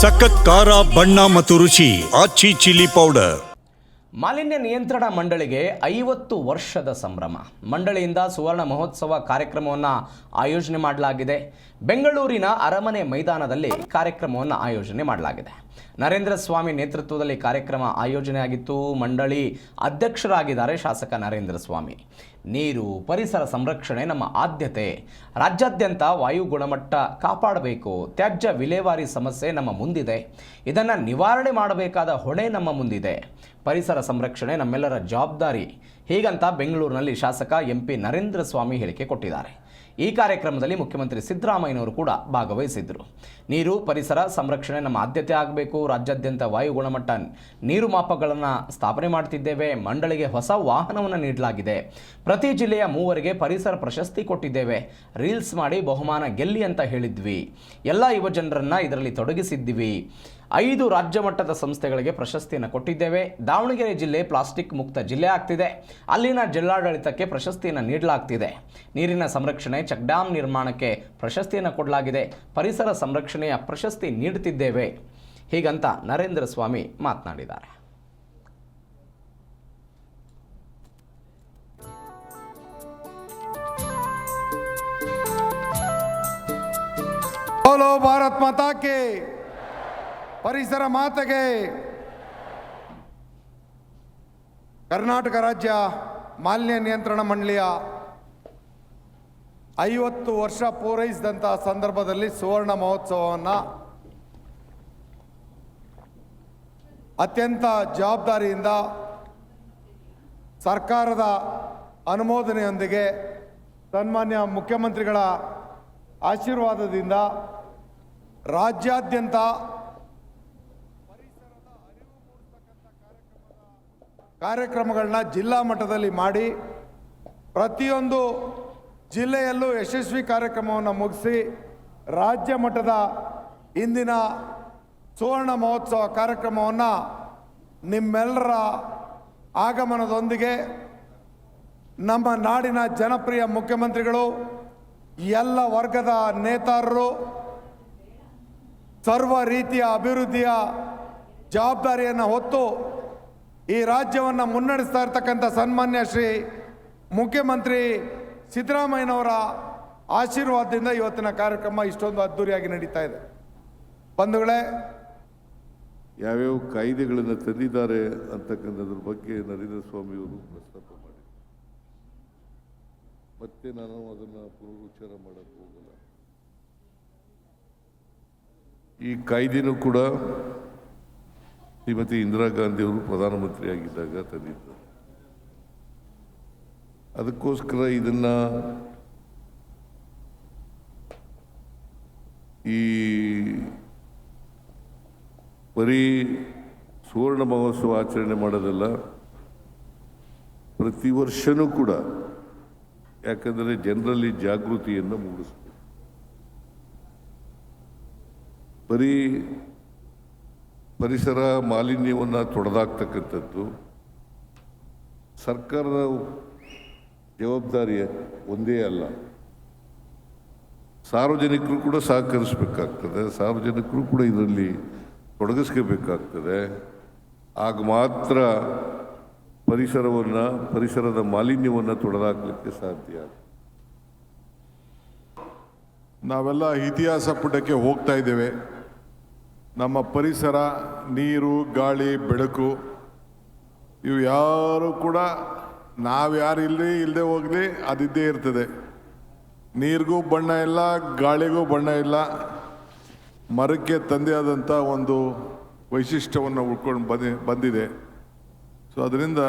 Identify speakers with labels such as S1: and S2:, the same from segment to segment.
S1: ಸಖತ್ ಖಾರ, ಬಣ್ಣ ಮತ್ತು ರುಚಿ, ಆಚಿ ಚಿಲ್ಲಿ ಪೌಡರ್.
S2: ಮಾಲಿನ್ಯ ನಿಯಂತ್ರಣ ಮಂಡಳಿಗೆ ಐವತ್ತು ವರ್ಷದ ಸಂಭ್ರಮ. ಮಂಡಳಿಯಿಂದ ಸುವರ್ಣ ಮಹೋತ್ಸವ ಕಾರ್ಯಕ್ರಮವನ್ನು ಆಯೋಜನೆ ಮಾಡಲಾಗಿದೆ. ಬೆಂಗಳೂರಿನ ಅರಮನೆ ಮೈದಾನದಲ್ಲಿ ಕಾರ್ಯಕ್ರಮವನ್ನು ಆಯೋಜನೆ ಮಾಡಲಾಗಿದೆ. ನರೇಂದ್ರ ಸ್ವಾಮಿ ನೇತೃತ್ವದಲ್ಲಿ ಕಾರ್ಯಕ್ರಮ ಆಯೋಜನೆಯಾಗಿತ್ತು. ಮಂಡಳಿ ಅಧ್ಯಕ್ಷರಾಗಿದ್ದಾರೆ ಶಾಸಕ ನರೇಂದ್ರ ಸ್ವಾಮಿ. ನೀರು, ಪರಿಸರ ಸಂರಕ್ಷಣೆ ನಮ್ಮ ಆದ್ಯತೆ. ರಾಜ್ಯಾದ್ಯಂತ ವಾಯು ಗುಣಮಟ್ಟ ಕಾಪಾಡಬೇಕು. ತ್ಯಾಜ್ಯ ವಿಲೇವಾರಿ ಸಮಸ್ಯೆ ನಮ್ಮ ಮುಂದಿದೆ. ಇದನ್ನು ನಿವಾರಣೆ ಮಾಡಬೇಕಾದ ಹೊಣೆ ನಮ್ಮ ಮುಂದಿದೆ. ಪರಿಸರ ಸಂರಕ್ಷಣೆ ನಮ್ಮೆಲ್ಲರ ಜವಾಬ್ದಾರಿ. ಹೀಗಂತ ಬೆಂಗಳೂರಿನಲ್ಲಿ ಶಾಸಕ ಎಂ ಪಿ ನರೇಂದ್ರ ಸ್ವಾಮಿ ಹೇಳಿಕೆ ಕೊಟ್ಟಿದ್ದಾರೆ. ಈ ಕಾರ್ಯಕ್ರಮದಲ್ಲಿ ಮುಖ್ಯಮಂತ್ರಿ ಸಿದ್ದರಾಮಯ್ಯನವರು ಕೂಡ ಭಾಗವಹಿಸಿದ್ದರು. ನೀರು, ಪರಿಸರ ಸಂರಕ್ಷಣೆ ನಮ್ಮ ಆದ್ಯತೆ ಆಗಬೇಕು. ರಾಜ್ಯಾದ್ಯಂತ ವಾಯು ಗುಣಮಟ್ಟ ನೀರು ಮಾಪಕಗಳನ್ನು ಸ್ಥಾಪನೆ ಮಾಡ್ತಿದ್ದೇವೆ. ಮಂಡಳಿಗೆ ಹೊಸ ವಾಹನವನ್ನು ನೀಡಲಾಗಿದೆ. ಪ್ರತಿ ಜಿಲ್ಲೆಯ ಮೂವರಿಗೆ ಪರಿಸರ ಪ್ರಶಸ್ತಿ ಕೊಟ್ಟಿದ್ದೇವೆ. ರೀಲ್ಸ್ ಮಾಡಿ ಬಹುಮಾನ ಗೆಲ್ಲಿ ಅಂತ ಹೇಳಿದ್ವಿ. ಎಲ್ಲ ಯುವಜನರನ್ನು ಇದರಲ್ಲಿ ತೊಡಗಿಸಿದ್ದೀವಿ. ಐದು ರಾಜ್ಯ ಮಟ್ಟದ ಸಂಸ್ಥೆಗಳಿಗೆ ಪ್ರಶಸ್ತಿಯನ್ನು ಕೊಟ್ಟಿದ್ದೇವೆ. ದಾವಣಗೆರೆ ಜಿಲ್ಲೆ ಪ್ಲಾಸ್ಟಿಕ್ ಮುಕ್ತ ಜಿಲ್ಲೆ ಆಗ್ತಿದೆ. ಅಲ್ಲಿನ ಜಿಲ್ಲಾಡಳಿತಕ್ಕೆ ಪ್ರಶಸ್ತಿಯನ್ನು ನೀಡಲಾಗ್ತಿದೆ. ನೀರಿನ ಸಂರಕ್ಷಣೆ, ಚೆಕ್ ಡ್ಯಾಮ್ ನಿರ್ಮಾಣಕ್ಕೆ ಪ್ರಶಸ್ತಿಯನ್ನು ಕೊಡಲಾಗಿದೆ. ಪರಿಸರ ಸಂರಕ್ಷಣೆಯ ಪ್ರಶಸ್ತಿ ನೀಡುತ್ತಿದ್ದೇವೆ. ಹೀಗಂತ ನರೇಂದ್ರ ಸ್ವಾಮಿ ಮಾತನಾಡಿದ್ದಾರೆ.
S3: ಭಾರತ್ ಮಾತಾ ಕೆ ಪರಿಸರ ಮಾತೆಗೆ. ಕರ್ನಾಟಕ ರಾಜ್ಯ ಮಾಲಿನ್ಯ ನಿಯಂತ್ರಣ ಮಂಡಳಿಯ ಐವತ್ತು ವರ್ಷ ಪೂರೈಸಿದಂಥ ಸಂದರ್ಭದಲ್ಲಿ ಸುವರ್ಣ ಮಹೋತ್ಸವವನ್ನು ಅತ್ಯಂತ ಜವಾಬ್ದಾರಿಯಿಂದ ಸರ್ಕಾರದ ಅನುಮೋದನೆಯೊಂದಿಗೆ ಸನ್ಮಾನ್ಯ ಮುಖ್ಯಮಂತ್ರಿಗಳ ಆಶೀರ್ವಾದದಿಂದ ರಾಜ್ಯಾದ್ಯಂತ ಕಾರ್ಯಕ್ರಮಗಳನ್ನ ಜಿಲ್ಲಾ ಮಟ್ಟದಲ್ಲಿ ಮಾಡಿ ಪ್ರತಿಯೊಂದು ಜಿಲ್ಲೆಯಲ್ಲೂ ಯಶಸ್ವಿ ಕಾರ್ಯಕ್ರಮವನ್ನು ಮುಗಿಸಿ ರಾಜ್ಯ ಮಟ್ಟದ ಇಂದಿನ ಸುವರ್ಣ ಮಹೋತ್ಸವ ಕಾರ್ಯಕ್ರಮವನ್ನು ನಿಮ್ಮೆಲ್ಲರ ಆಗಮನದೊಂದಿಗೆ ನಮ್ಮ ನಾಡಿನ ಜನಪ್ರಿಯ ಮುಖ್ಯಮಂತ್ರಿಗಳು, ಎಲ್ಲ ವರ್ಗದ ನೇತಾರರು, ಸರ್ವ ರೀತಿಯ ಅಭಿವೃದ್ಧಿಯ ಜವಾಬ್ದಾರಿಯನ್ನು ಹೊತ್ತು ಈ ರಾಜ್ಯವನ್ನು ಮುನ್ನಡೆಸ್ತಾ ಇರ್ತಕ್ಕಂಥ ಸನ್ಮಾನ್ಯ ಶ್ರೀ ಮುಖ್ಯಮಂತ್ರಿ ಸಿದ್ದರಾಮಯ್ಯನವರ ಆಶೀರ್ವಾದದಿಂದ ಇವತ್ತಿನ ಕಾರ್ಯಕ್ರಮ ಇಷ್ಟೊಂದು ಅದ್ಧೂರಿಯಾಗಿ ನಡೀತಾ ಇದೆ. ಬಂಧುಗಳೇ,
S4: ಯಾವ್ಯಾವ ಕಾಯ್ದೆಗಳನ್ನು ತಂದಿದ್ದಾರೆ ಅಂತಕ್ಕಂಥದ್ರ ಬಗ್ಗೆ ನರೇಂದ್ರ ಸ್ವಾಮಿಯವರು ಪ್ರಸ್ತಾಪ ಮಾಡಿ. ಮತ್ತೆ ನಾನು ಅದನ್ನು ಪುನರುಚ್ಚಾರ ಮಾಡಕ್ಕೆ ಹೋಗಲ್ಲ. ಈ ಕಾಯ್ದೆನೂ ಕೂಡ ಶ್ರೀಮತಿ ಇಂದಿರಾ ಗಾಂಧಿಯವರು ಪ್ರಧಾನಮಂತ್ರಿ ಆಗಿದ್ದಾಗ ತಂದಿದ್ದರು. ಅದಕ್ಕೋಸ್ಕರ ಇದನ್ನ ಈ ಬರೀ ಸುವರ್ಣ ಮಹೋತ್ಸವ ಆಚರಣೆ ಮಾಡೋದಲ್ಲ, ಪ್ರತಿ ವರ್ಷನೂ ಕೂಡ, ಯಾಕಂದರೆ ಜನರಲ್ಲಿ ಜಾಗೃತಿಯನ್ನು ಮೂಡಿಸ್ಬೇಕು. ಬರೀ ಪರಿಸರ ಮಾಲಿನ್ಯವನ್ನು ತೊಡೆದಾಗ್ತಕ್ಕಂಥದ್ದು. ಸರ್ಕಾರದ ಜವಾಬ್ದಾರಿ ಒಂದೇ ಅಲ್ಲ. ಸಾರ್ವಜನಿಕರು ಕೂಡ ಸಹಕರಿಸಬೇಕಾಗ್ತದೆ. ಸಾರ್ವಜನಿಕರು ಕೂಡ ಇದರಲ್ಲಿ ತೊಡಗಿಸ್ಕೋಬೇಕಾಗ್ತದೆ. ಆಗ ಮಾತ್ರ ಪರಿಸರವನ್ನು, ಪರಿಸರದ ಮಾಲಿನ್ಯವನ್ನು ತೊಡೆದಾಕಲಿಕ್ಕೆ ಸಾಧ್ಯ
S5: ನಾವೆಲ್ಲ ಇತಿಹಾಸ ಪುಟಕ್ಕೆ ಹೋಗ್ತಾ ಇದ್ದೇವೆ. ನಮ್ಮ ಪರಿಸರ, ನೀರು, ಗಾಳಿ, ಬೆಳಕು, ಇವು ಯಾರು ಕೂಡ ನಾವು ಯಾರು ಇಲ್ಲಿ ಇಲ್ಲದೆ ಹೋಗಲಿ, ಅದಿದ್ದೇ ಇರ್ತದೆ. ನೀರಿಗೂ ಬಣ್ಣ ಇಲ್ಲ, ಗಾಳಿಗೂ ಬಣ್ಣ ಇಲ್ಲ. ಮರಕ್ಕೆ ತಂದೆ ಆದಂಥ ಒಂದು ವೈಶಿಷ್ಟ್ಯವನ್ನು ಉಳ್ಕೊಂಡು ಬಂದಿ, ಬಂದಿದೆ. ಸೊ ಅದರಿಂದ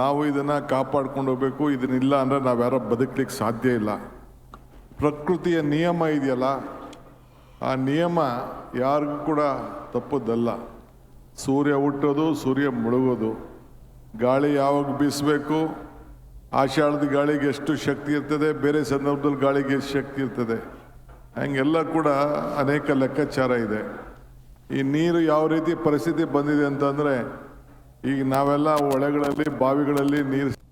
S5: ನಾವು ಇದನ್ನು ಕಾಪಾಡ್ಕೊಂಡು ಹೋಗಬೇಕು. ಇದನ್ನಿಲ್ಲ ಅಂದರೆ ನಾವು ಯಾರೋ ಬದುಕಲಿಕ್ಕೆ ಸಾಧ್ಯ ಇಲ್ಲ. ಪ್ರಕೃತಿಯ ನಿಯಮ ಇದೆಯಲ್ಲ ಆ ನಿಯಮ ಯಾರಿಗೂ ಕೂಡ ತಪ್ಪದ್ದಲ್ಲ ಸೂರ್ಯ ಹುಟ್ಟೋದು, ಸೂರ್ಯ ಮುಳುಗೋದು. ಗಾಳಿ ಯಾವಾಗ ಬೀಸಬೇಕು? ಆಷಾಢದ ಗಾಳಿಗೆ ಎಷ್ಟು ಶಕ್ತಿ ಇರ್ತದೆ? ಬೇರೆ ಸಂದರ್ಭದಲ್ಲಿ ಗಾಳಿಗೆ ಎಷ್ಟು ಶಕ್ತಿ ಇರ್ತದೆ? ಹಂಗೆಲ್ಲ ಕೂಡ ಅನೇಕ ಲೆಕ್ಕಾಚಾರ ಇದೆ. ಈ ನೀರು ಯಾವ ರೀತಿ ಪರಿಸ್ಥಿತಿ ಬಂದಿದೆ ಅಂತಂದರೆ, ಈಗ ನಾವೆಲ್ಲ ಹೊಳೆಗಳಲ್ಲಿ, ಬಾವಿಗಳಲ್ಲಿ ನೀರು